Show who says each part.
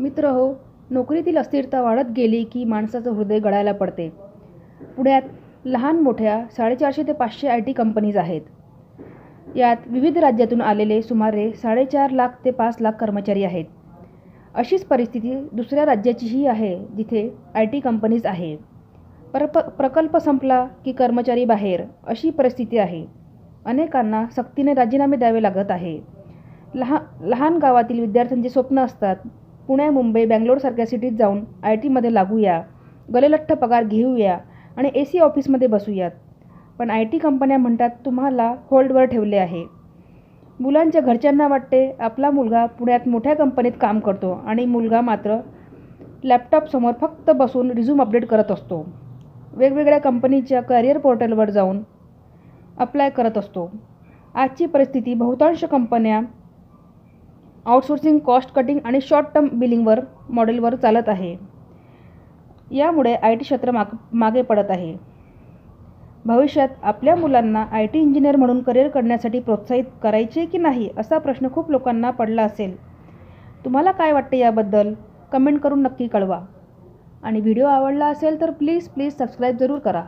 Speaker 1: मित्र हो नोकरीतील अस्थिरता वाढत गेली की माणसाचं हृदय गळायला पडते. पुण्यात लहान मोठ्या साडेचारशे ते पाचशे आय टी कंपनीज आहेत. यात विविध राज्यातून आलेले सुमारे साडेचार लाख ते पाच लाख कर्मचारी आहेत. अशीच परिस्थिती दुसऱ्या राज्याचीही आहे जिथे आय टी कंपनीज आहे. परप प्रकल्प संपला की कर्मचारी बाहेर अशी परिस्थिती आहे. अनेकांना सक्तीने राजीनामे द्यावे लागत आहे. लहा लहान गावातील विद्यार्थ्यांचे स्वप्न असतात पुणे मुंबई बँगलोरसारख्या सिटीत जाऊन आय टीमध्ये लागूया. गलेलठ्ठ पगार घेऊया आणि ए सी ऑफिसमध्ये बसूयात. पण आय टी कंपन्या म्हणतात तुम्हाला होल्डवर ठेवले आहे. मुलांच्या घरच्यांना वाटते आपला मुलगा पुण्यात मोठ्या कंपनीत काम करतो आणि मुलगा मात्र लॅपटॉपसमोर फक्त बसून रिझ्यूम अपडेट करत असतो. वेगवेगळ्या कंपनीच्या करिअर पोर्टलवर जाऊन अप्लाय करत असतो. आजची परिस्थिती बहुतांश कंपन्या आउटसोर्सिंग कॉस्ट कटिंग आणि शॉर्ट टर्म बिलिंगवर मॉडेलवर चालत आहे. यामुळे आय टी क्षेत्र माग मागे पडत आहे. भविष्यात आपल्या मुलांना आय टी इंजिनियर म्हणून करिअर करण्यासाठी प्रोत्साहित करायचे की नाही असा प्रश्न खूप लोकांना पडला असेल. तुम्हाला काय वाटते याबद्दल? कमेंट करून नक्की कळवा. आणि व्हिडिओ आवडला असेल तर प्लीज प्लीज सबस्क्राईब जरूर करा.